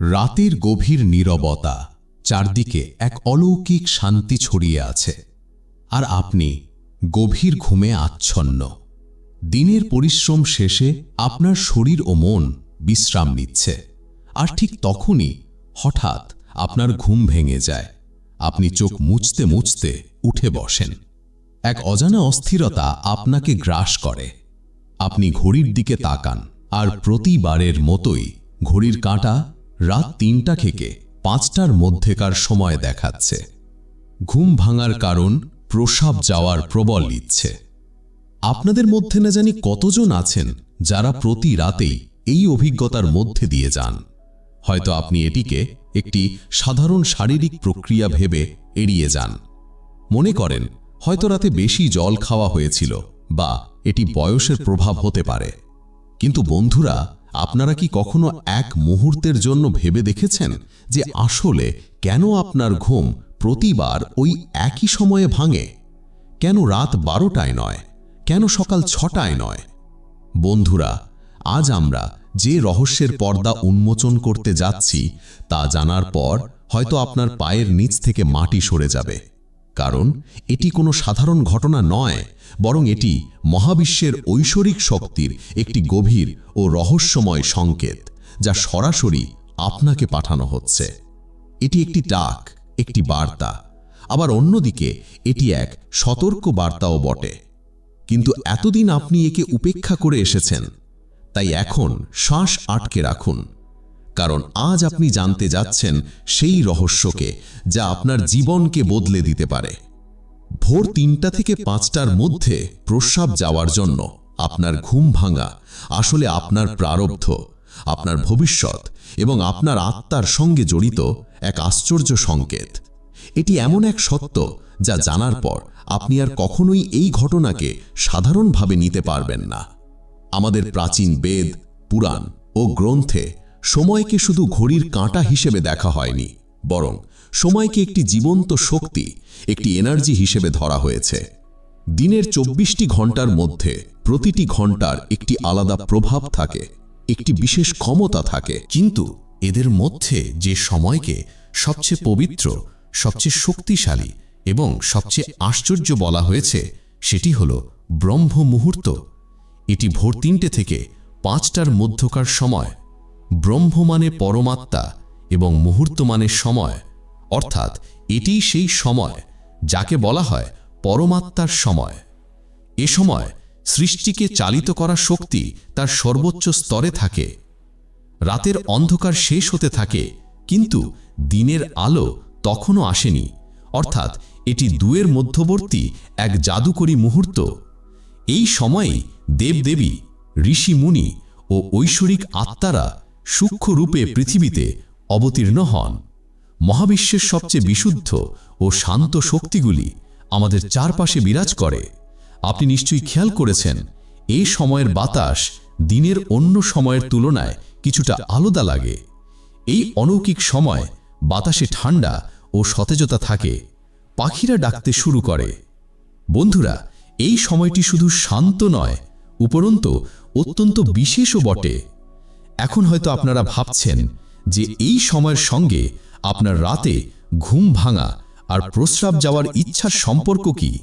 রাতের গভীর নীরবতা চারদিকে এক অলৌকিক শান্তি ছড়িয়ে আছে। আর আপনি গভীর ঘুমে আচ্ছন্ন। দিনের পরিশ্রম শেষে আপনার শরীর ও মন বিশ্রাম নিচ্ছে। আর ঠিক তখনই হঠাৎ আপনার ঘুম ভেঙে যায়। আপনি চোখ মুছতে মুছতে উঠে বসেন। এক অজানা অস্থিরতা আপনাকে গ্রাস করে। আপনি ঘড়ির দিকে তাকান। আর প্রতিবারের মতোই ঘড়ির কাঁটা রাত তিনটা থেকে পাঁচটার মধ্যেকার সময় দেখাচ্ছে। ঘুম ভাঙার কারণ প্রসাব যাওয়ার প্রবল ইচ্ছে। আপনাদের মধ্যে না জানি কতজন আছেন যারা প্রতি রাতেই এই অভিজ্ঞতার মধ্যে দিয়ে যান। হয়তো আপনি এটিকে একটি সাধারণ শারীরিক প্রক্রিয়া ভেবে এড়িয়ে যান। মনে করেন, হয়তো রাতে বেশি জল খাওয়া হয়েছিল বা এটি বয়সের প্রভাব হতে পারে। কিন্তু বন্ধুরা আপনারা কি কখনো এক মুহূর্তের জন্য ভেবে দেখেছেন যে আসলে কেন আপনার ঘুম প্রতিবার ওই একই সময়ে ভাঙে? কেন রাত বারোটায় নয়? কেন সকাল ছটায় নয়? বন্ধুরা, আজ আমরা যে রহস্যের পর্দা উন্মোচন করতে যাচ্ছি তা জানার পর হয়তো আপনার পায়ের নিচ থেকে মাটি সরে যাবে। কারণ এটি কোনো সাধারণ ঘটনা নয়, বরং এটি মহাবিশ্বের ঐশ্বরিক শক্তির একটি গভীর ও রহস্যময় সংকেত, যা সরাসরি আপনাকে পাঠানো হচ্ছে। এটি একটি ডাক, একটি বার্তা, আবার অন্যদিকে এটি এক সতর্ক বার্তাও বটে। কিন্তু এতদিন আপনি একে উপেক্ষা করে এসেছেন, তাই এখন শ্বাস আটকে রাখুন। কারণ আজ আপনি জানতে যাচ্ছেন সেই রহস্যকে যা আপনার জীবনকে বদলে দিতে পারে। ভোর তিনটা থেকে পাঁচটার মধ্যে প্রস্রাব যাওয়ার জন্য আপনার ঘুম ভাঙা আসলে আপনার প্রারব্ধ, আপনার ভবিষ্যৎ এবং আপনার আত্মার সঙ্গে জড়িত এক আশ্চর্য সংকেত। এটি এমন এক সত্য যা জানার পর আপনি আর কখনোই এই ঘটনাকে সাধারণভাবে নিতে পারবেন না। আমাদের প্রাচীন বেদ, পুরাণ ও গ্রন্থে সময়কে শুধু ঘড়ির কাঁটা হিসেবে দেখা হয়নি, বরং সময়কে একটি জীবন্ত শক্তি, একটি এনার্জি হিসেবে ধরা হয়েছে। দিনের চব্বিশটি ঘণ্টার মধ্যে প্রতিটি ঘণ্টার একটি আলাদা প্রভাব থাকে, একটি বিশেষ ক্ষমতা থাকে। কিন্তু এদের মধ্যে যে সময়কে সবচেয়ে পবিত্র, সবচেয়ে শক্তিশালী এবং সবচেয়ে আশ্চর্য বলা হয়েছে, সেটি হল ব্রহ্ম মুহূর্ত এটি ভোর তিনটে থেকে পাঁচটার মধ্যকার সময়। ব্রহ্ম মানে পরমাত্মা এবং মুহূর্ত মানে সময়, অর্থাৎ এটিই সেই সময়, যাকে বলা হয় পরমাত্মার সময়। এ সময় সৃষ্টিকে চালিত করা শক্তি তার সর্বোচ্চ স্তরে থাকে। রাতের অন্ধকার শেষ হতে থাকে, কিন্তু দিনের আলো তখনও আসেনি, অর্থাৎ এটি দুয়ের মধ্যবর্তী এক জাদুকরী মুহূর্ত। এই সময়েই দেবদেবী, ঋষি মুনি ও ঐশ্বরিক আত্মারা সূক্ষ্ম রূপে পৃথিবীতে অবতীর্ণ হন। মহাবিশ্বের সবচেয়ে বিশুদ্ধ ও শান্ত শক্তিগুলি আমাদের চারপাশে বিরাজ করে। আপনি নিশ্চয়ই খেয়াল করেছেন এই সময়ের বাতাস দিনের অন্য সময়ের তুলনায় কিছুটা আলাদা লাগে। এই অলৌকিক সময় বাতাসে ঠান্ডা ও সতেজতা থাকে, পাখিরা ডাকতে শুরু করে। বন্ধুরা, এই সময়টি শুধু শান্ত নয়, উপরন্ত অত্যন্ত বিশেষও বটে। এখন হয়তো আপনারা ভাবছেন যে এই সময়ের সঙ্গে আপনার রাতে ঘুম ভাঙা আর প্রস্রাব যাওয়ার ইচ্ছার সম্পর্ক কি?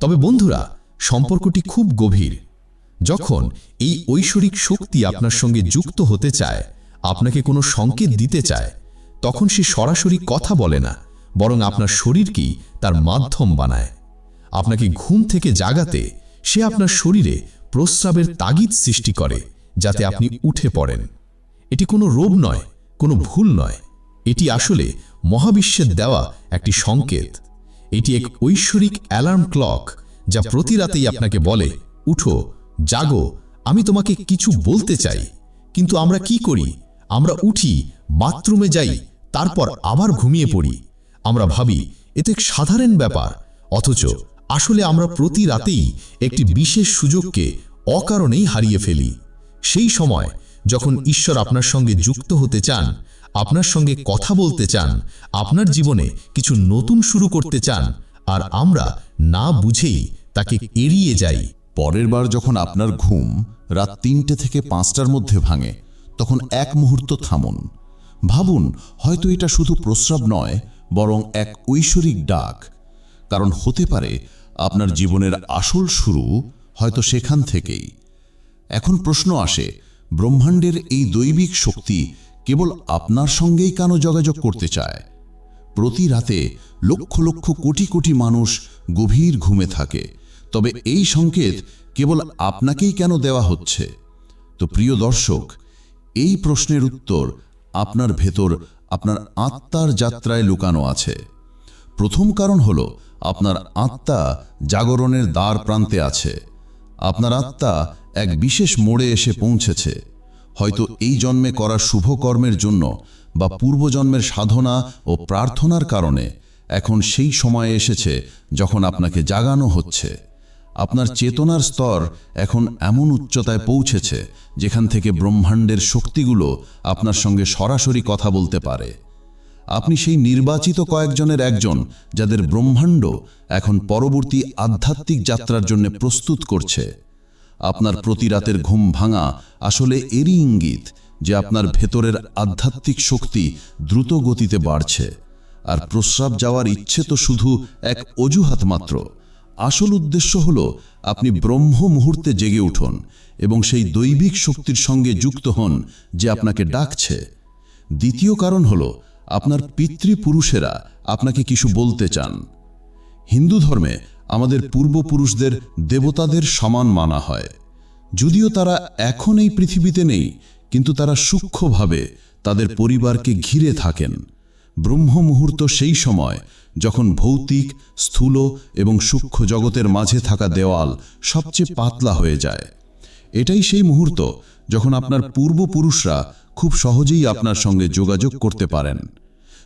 তবে বন্ধুরা, সম্পর্কটি খুব গভীর। যখন এই ঐশ্বরিক শক্তি আপনার সঙ্গে যুক্ত হতে চায়, আপনাকে কোনো সংকেত দিতে চায়, তখন সে সরাসরি কথা বলে না, বরং আপনার শরীরকেই তার মাধ্যম বানায়। আপনাকে ঘুম থেকে জাগাতে সে আপনার শরীরে প্রস্রাবের তাগিদ সৃষ্টি করে। যাতে আপনি উঠে পড়েন। এটি কোনো রোগ নয় কোনো ভুল নয়। এটি আসলে মহাবিশ্বের দেওয়া একটি সংকেত। এটি এক ঐশ্বরিক অ্যালার্ম ক্লক যা প্রতি রাতেই আপনাকে বলে উঠো জাগো আমি তোমাকে কিছু বলতে চাই কিন্তু আমরা কি করি? আমরা উঠি বাথরুমে যাই তারপর আবার ঘুমিয়ে পড়ি। আমরা ভাবি এতে এক সাধারণ ব্যাপার অথচ আসলে আমরা প্রতি রাতেই একটি বিশেষ সুযোগকে অকারণেই হারিয়ে ফেলি। সেই সময় যখন ঈশ্বর আপনার সঙ্গে যুক্ত হতে চান, আপনার সঙ্গে কথা বলতে চান, আপনার জীবনে কিছু নতুন শুরু করতে চান, আর আমরা না বুঝেই তাকে এড়িয়ে যাই। পরের বার যখন আপনার ঘুম রাত তিনটে থেকে পাঁচটার মধ্যে ভাঙে, তখন এক মুহূর্ত থামুন। ভাবুন, হয়তো এটা শুধু প্রস্রাব নয়, বরং এক ঐশ্বরিক ডাক। কারণ হতে পারে, আপনার জীবনের আসল শুরু হয়তো সেখান থেকেই। এখন প্রশ্ন আসে, ব্রহ্মাণ্ডের এই দৈবিক শক্তি কেবল আপনার সঙ্গেই কেন যোগাযোগ করতে চায়? প্রতি রাতে লক্ষ লক্ষ কোটি কোটি মানুষ গভীর ঘুমে থাকে, তবে এই সংকেত কেবল আপনাকেই কেন দেওয়া হচ্ছে? তো প্রিয় দর্শক, এই প্রশ্নের উত্তর আপনার ভেতর আপনার আত্মার যাত্রায় লুকানো আছে। প্রথম কারণ হল আপনার আত্মা জাগরণের দ্বার প্রান্তে আছে। আপনার আত্মা এক বিশেষ মোড়ে এসে পৌঁছেছে। হয়তো এই জন্মে করা শুভকর্মের জন্য বা পূর্বজন্মের সাধনা ও প্রার্থনার কারণে এখন সেই সময় এসেছে যখন আপনাকে জাগানো হচ্ছে। আপনার চেতনার স্তর এখন এমন উচ্চতায় পৌঁছেছে যেখান থেকে ব্রহ্মাণ্ডের শক্তিগুলো আপনার সঙ্গে সরাসরি কথা বলতে পারে। আপনি সেই নির্বাচিত কয়েকজনের একজন যাদের ব্রহ্মাণ্ড এখন পরবর্তী আধ্যাত্মিক যাত্রার জন্য প্রস্তুত করছে। আপনার প্রতি রাতের ঘুম ভাঙা আসলে এরই ইঙ্গিত যে আপনার ভেতরের আধ্যাত্মিক শক্তি দ্রুত গতিতে বাড়ছে। আর প্রস্রাব যাওয়ার ইচ্ছে তো শুধু এক অজুহাত মাত্র। আসল উদ্দেশ্য হল আপনি ব্রহ্ম মুহূর্তে জেগে উঠুন এবং সেই দৈবিক শক্তির সঙ্গে যুক্ত হন যে আপনাকে ডাকছে। দ্বিতীয় কারণ হল আপনার পিতৃপুরুষেরা আপনাকে কিছু বলতে চান। হিন্দু ধর্মে আমাদের পূর্বপুরুষদের দেবতাদের সমান মানা হয়। যদিও তারা এখন এই পৃথিবীতে নেই, কিন্তু তারা সূক্ষ্মভাবে তাদের পরিবারকে ঘিরে থাকেন। ব্রহ্ম মুহূর্ত সেই সময় যখন ভৌতিক, স্থূল এবং সূক্ষ্ম জগতের মাঝে থাকা দেওয়াল সবচেয়ে পাতলা হয়ে যায়। এটাই সেই মুহূর্ত যখন আপনার পূর্বপুরুষরা খুব সহজেই আপনার সঙ্গে যোগাযোগ করতে পারেন।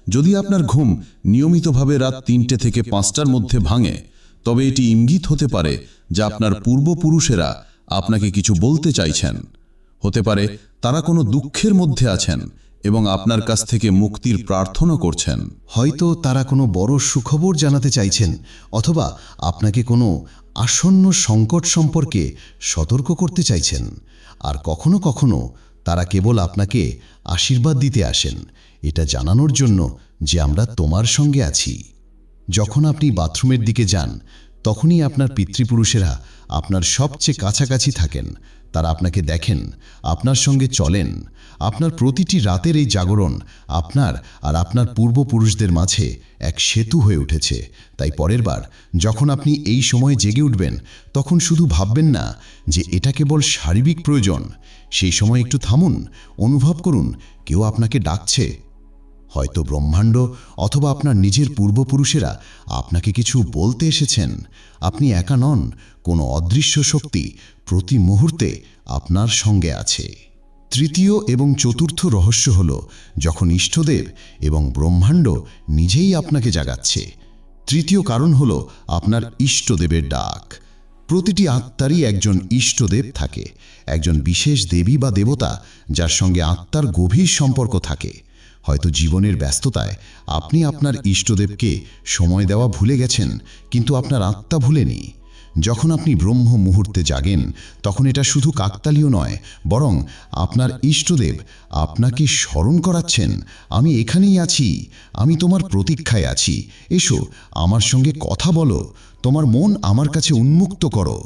যদি আপনার ঘুম নিয়মিতভাবে রাত তিনটে থেকে পাঁচটার মধ্যে ভাঙে তবে এটি ইঙ্গিত হতে পারে যে আপনার পূর্বপুরুষেরা আপনাকে কিছু বলতে চাইছেন। হতে পারে তারা কোনো দুঃখের মধ্যে আছেন এবং আপনার কাছ থেকে মুক্তির প্রার্থনা করছেন। হয়তো তারা কোনো বড় সুখবর জানাতে চাইছেন অথবা আপনাকে কোনো আসন্ন সংকট সম্পর্কে সতর্ক করতে চাইছেন। আর কখনো কখনো তারা কেবল আপনাকে আশীর্বাদ দিতে আসেন। এটা জানানোর জন্য যে আমরা তোমার সঙ্গে আছি। যখন আপনি বাথরুমের দিকে যান, তখনই আপনার পিতৃপুরুষেরা আপনার সবচেয়ে কাছাকাছি থাকেন। তারা আপনাকে দেখেন, আপনার সঙ্গে চলেন। আপনার প্রতিটি রাতের এই জাগরণ আপনার আর আপনার পূর্বপুরুষদের মাঝে এক সেতু হয়ে উঠেছে। তাই পরের বার যখন আপনি এই সময়ে জেগে উঠবেন, তখন শুধু ভাববেন না যে এটা কেবল শারীরিক প্রয়োজন। সেই সময় একটু থামুন, অনুভব করুন, কেউ আপনাকে ডাকছে। হয়তো ব্রহ্মাণ্ড অথবা আপনার নিজের পূর্বপুরুষেরা আপনাকে কিছু বলতে এসেছেন। আপনি একা নন, কোনো অদৃশ্য শক্তি প্রতি মুহূর্তে আপনার সঙ্গে আছে। তৃতীয় এবং চতুর্থ রহস্য হল যখন ইষ্টদেব এবং ব্রহ্মাণ্ড নিজেই আপনাকে জাগাচ্ছে। তৃতীয় কারণ হল আপনার ইষ্টদেবের ডাক। প্রতিটি আত্মারই একজন ইষ্টদেব থাকে, একজন বিশেষ দেবী বা দেবতা যার সঙ্গে আত্মার গভীর সম্পর্ক থাকে। হয়তো জীবনের ব্যস্ততায় আপনি আপনার ইষ্টদেবকে সময় দেওয়া ভুলে গেছেন, কিন্তু আপনার আত্মা ভুলেনি। যখন আপনি ব্রহ্ম মুহূর্তে জাগেন, তখন এটা শুধু কাকতালীয় নয়, বরং আপনার ইষ্টদেব আপনাকে স্মরণ করাচ্ছেন, আমি এখানেই আছি, আমি তোমার প্রতীক্ষায় আছি, এসো, আমার সঙ্গে কথা বলো, তোমার মন আমার কাছে উন্মুক্ত করো।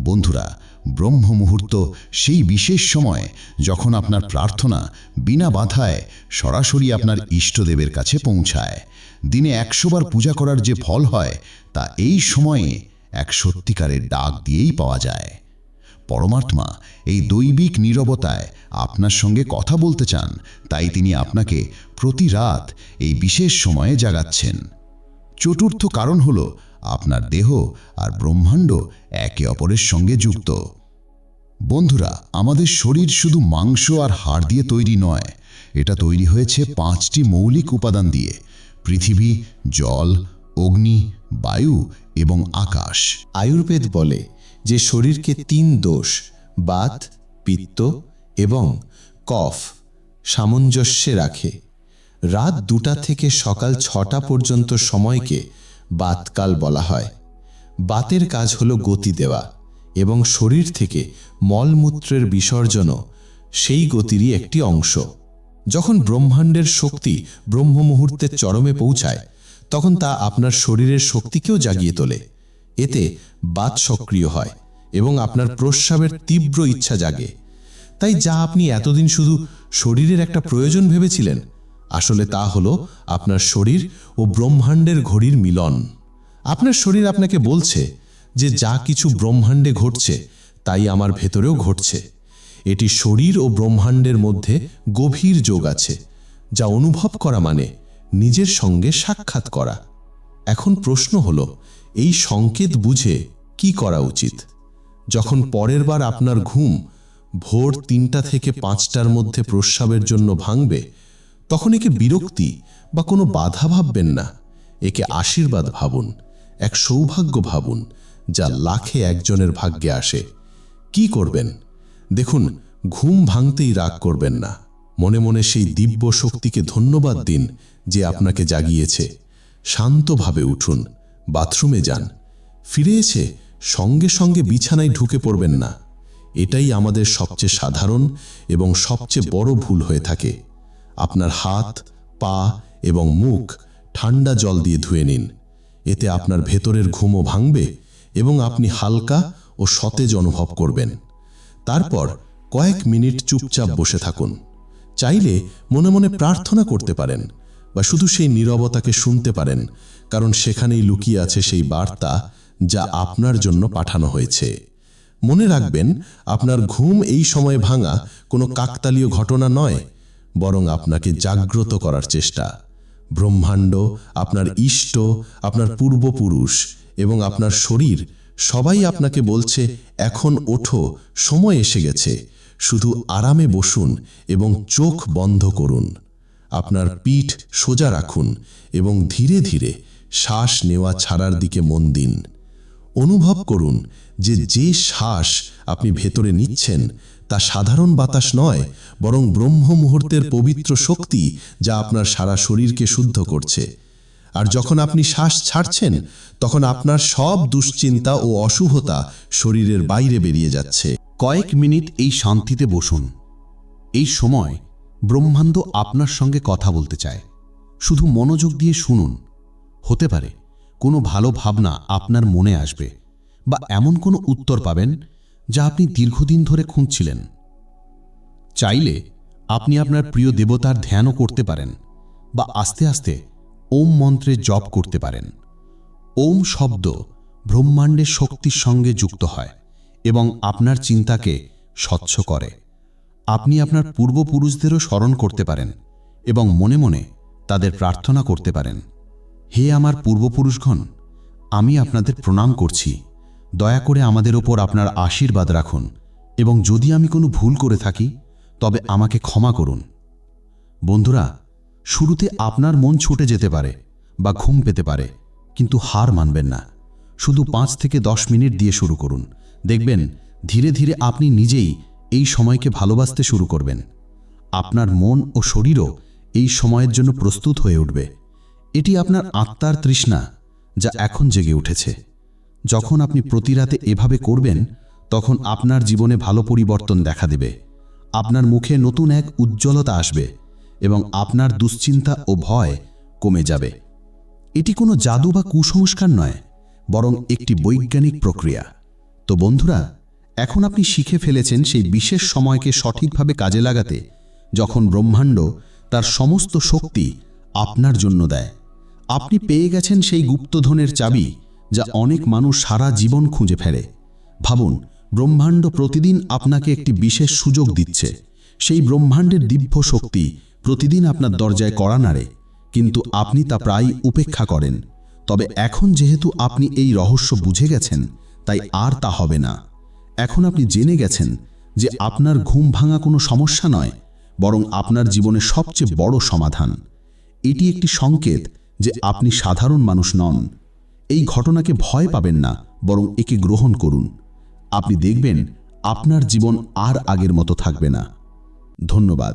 বন্ধুরা ব্রহ্ম মুহূর্ত সেই বিশেষ সময় যখন আপনার প্রার্থনা বিনা বাধায় সরাসরি আপনার ইষ্টদেবের কাছে পৌঁছায়। দিনে একশোবার পূজা করার যে ফল হয়, তা এই সময়ে এক সত্যিকারের ডাক দিয়েই পাওয়া যায়। পরমাত্মা এই দৈবিক নীরবতায় আপনার সঙ্গে কথা বলতে চান, তাই তিনি আপনাকে প্রতি রাত এই বিশেষ সময়ে জাগাচ্ছেন। চতুর্থ কারণ হল আপনার দেহ আর ব্রহ্মাণ্ড একে অপরের সঙ্গে যুক্ত। বন্ধুরা, আমাদের শরীর শুধু মাংস আর হাড় দিয়ে তৈরি নয়, এটা তৈরি হয়েছে পাঁচটি মৌলিক উপাদান দিয়ে, পৃথিবী, জল, অগ্নি, বায়ু এবং আকাশ। আয়ুর্বেদ বলে যে শরীরকে তিন দোষ, বাত, পিত্ত এবং কফ, সামঞ্জস্যে রাখে। রাত দুটা থেকে সকাল ছটা পর্যন্ত সময়কে বাতকাল বলা হয়। বাতের কাজ হলো গতি দেওয়া এবং শরীর থেকে মলমূত্রের বিসর্জনও সেই গতিরই একটি অংশ। যখন ব্রহ্মাণ্ডের শক্তি ব্রহ্ম মুহূর্তের চরমে পৌঁছায়, তখন তা আপনার শরীরের শক্তিকেও জাগিয়ে তোলে। এতে বাত সক্রিয় হয় এবং আপনার প্রস্রাবের তীব্র ইচ্ছা জাগে। তাই যা আপনি এতদিন শুধু শরীরের একটা প্রয়োজন ভেবেছিলেন আসলে তা হলো আপনার শরীর ও ব্রহ্মাণ্ডের ঘড়ির মিলন। আপনার শরীর আপনাকে বলছে যে যা কিছু ব্রহ্মাণ্ডে ঘটছে, তাই আমার ভেতরেও ঘটছে। এটি শরীর ও ব্রহ্মাণ্ডের মধ্যে গভীর যোগ আছে, যা অনুভব করা মানে নিজের সঙ্গে সাক্ষাৎ করা। এখন প্রশ্ন হলো, এই সংকেত বুঝে কি করা উচিত? যখন পরের বার আপনার ঘুম ভোর তিনটা থেকে পাঁচটার মধ্যে প্রস্রাবের জন্য ভাঙবে তখন একে বিরক্তি বা কোনো বাধা ভাববেন না। একে আশীর্বাদ ভাবুন, এক সৌভাগ্য ভাবুন, যা লাখে একজনের ভাগ্যে আসে। কি করবেন? দেখুন, ঘুম ভাঙতেই রাগ করবেন না। মনে মনে সেই দিব্য শক্তিকে ধন্যবাদ দিন যে আপনাকে জাগিয়েছে। শান্তভাবে উঠুন, বাথরুমে যান। ফিরে এসে সঙ্গে সঙ্গে বিছানায় ঢুকে পড়বেন না। এটাই আমাদের সবচেয়ে সাধারণ এবং সবচেয়ে বড় ভুল হয়ে থাকে। আপনার হাত, পা এবং মুখ ঠান্ডা জল দিয়ে ধুয়ে নিন। এতে আপনার ভেতরের ঘুমও ভাঙবে এবং আপনি হালকা ও সতেজ অনুভব করবেন। তারপর কয়েক মিনিট চুপচাপ বসে থাকুন। চাইলে মনে মনে প্রার্থনা করতে পারেন বা শুধু সেই নীরবতাকে শুনতে পারেন, কারণ সেখানেই লুকিয়ে আছে সেই বার্তা যা আপনার জন্য পাঠানো হয়েছে। মনে রাখবেন, আপনার ঘুম এই সময় ভাঙা কোনো কাকতালীয় ঘটনা নয় বরং আপনাকে জাগ্রত করার চেষ্টা। ব্রহ্মাণ্ড, আপনার ইষ্ট, আপনার পূর্বপুরুষ এবং আপনার শরীর, সবাই আপনাকে বলছে, এখন ওঠো, সময় এসে গেছে। শুধু আরামে বসুন এবং চোখ বন্ধ করুন। আপনার পিঠ সোজা রাখুন এবং ধীরে ধীরে শ্বাস নেওয়া ছাড়ার দিকে মন দিন। অনুভব করুন যে যে শ্বাস আপনি ভেতরে নিচ্ছেন তা সাধারণ বাতাস নয়, বরং ব্রহ্ম মুহূর্তের পবিত্র শক্তি যা আপনার সারা শরীরকে শুদ্ধ করছে। আর যখন আপনি শ্বাস ছাড়ছেন, তখন আপনার সব দুশ্চিন্তা ও অশুভতা শরীরের বাইরে বেরিয়ে যাচ্ছে। কয়েক মিনিট এই শান্তিতে বসুন। এই সময় ব্রহ্মাণ্ড আপনার সঙ্গে কথা বলতে চায়। শুধু মনোযোগ দিয়ে শুনুন। হতে পারে কোনো ভালো ভাবনা আপনার মনে আসবে, বা এমন কোনো উত্তর পাবেন যা আপনি দীর্ঘদিন ধরে খুঁজছিলেন। চাইলে আপনি আপনার প্রিয় দেবতার ধ্যানও করতে পারেন বা আস্তে আস্তে ওম মন্ত্রে জপ করতে পারেন। ওম শব্দ ব্রহ্মাণ্ডের শক্তির সঙ্গে যুক্ত হয় এবং আপনার চিন্তাকে স্বচ্ছ করে। আপনি আপনার পূর্বপুরুষদেরও স্মরণ করতে পারেন এবং মনে মনে তাদের প্রার্থনা করতে পারেন। হে আমার পূর্বপুরুষগণ, আমি আপনাদের প্রণাম করছি। দয়া করে আমাদের ওপর আপনার আশীর্বাদ রাখুন এবং যদি আমি কোনো ভুল করে থাকি, তবে আমাকে ক্ষমা করুন। বন্ধুরা, শুরুতে আপনার মন ছুটে যেতে পারে বা ঘুম পেতে পারে, কিন্তু হার মানবেন না। শুধু পাঁচ থেকে দশ মিনিট দিয়ে শুরু করুন। দেখবেন, ধীরে ধীরে আপনি নিজেই এই সময়কে ভালোবাসতে শুরু করবেন। আপনার মন ও শরীরও এই সময়ের জন্য প্রস্তুত হয়ে উঠবে। এটি আপনার আত্মার তৃষ্ণা যা এখন জেগে উঠেছে। যখন আপনি প্রতিরাতে এভাবে করবেন, তখন আপনার জীবনে ভালো পরিবর্তন দেখা দেবে। আপনার মুখে নতুন এক উজ্জ্বলতা আসবে এবং আপনার দুশ্চিন্তা ও ভয় কমে যাবে। এটি কোনো জাদু বা কুসংস্কার নয়, বরং একটি বৈজ্ঞানিক প্রক্রিয়া। তো বন্ধুরা, এখন আপনি শিখে ফেলেছেন সেই বিশেষ সময়কে সঠিকভাবে কাজে লাগাতে, যখন ব্রহ্মাণ্ড তার সমস্ত শক্তি আপনার জন্য দেয়। আপনি পেয়ে গেছেন সেই গুপ্তধনের চাবি যা অনেক মানুষ সারা জীবন খুঁজে ফেরে ভাবুন, ব্রহ্মাণ্ড প্রতিদিন আপনাকে একটি বিশেষ সুযোগ দিচ্ছে। সেই ব্রহ্মাণ্ডের দিব্য শক্তি প্রতিদিন আপনার দরজায় কড়া নাড়ে, কিন্তু আপনি তা প্রায় উপেক্ষা করেন। তবে এখন যেহেতু আপনি এই রহস্য বুঝে গেছেন, তাই আর তা হবে না। এখন আপনি জেনে গেছেন যে আপনার ঘুম ভাঙা কোনো সমস্যা নয়, বরং আপনার জীবনে সবচেয়ে বড় সমাধান। এটি একটি সংকেত যে আপনি সাধারণ মানুষ নন। এই ঘটনাকে ভয় পাবেন না, বরং একে গ্রহণ করুন। আপনি দেখবেন আপনার জীবন আর আগের মতো থাকবে না। ধন্যবাদ।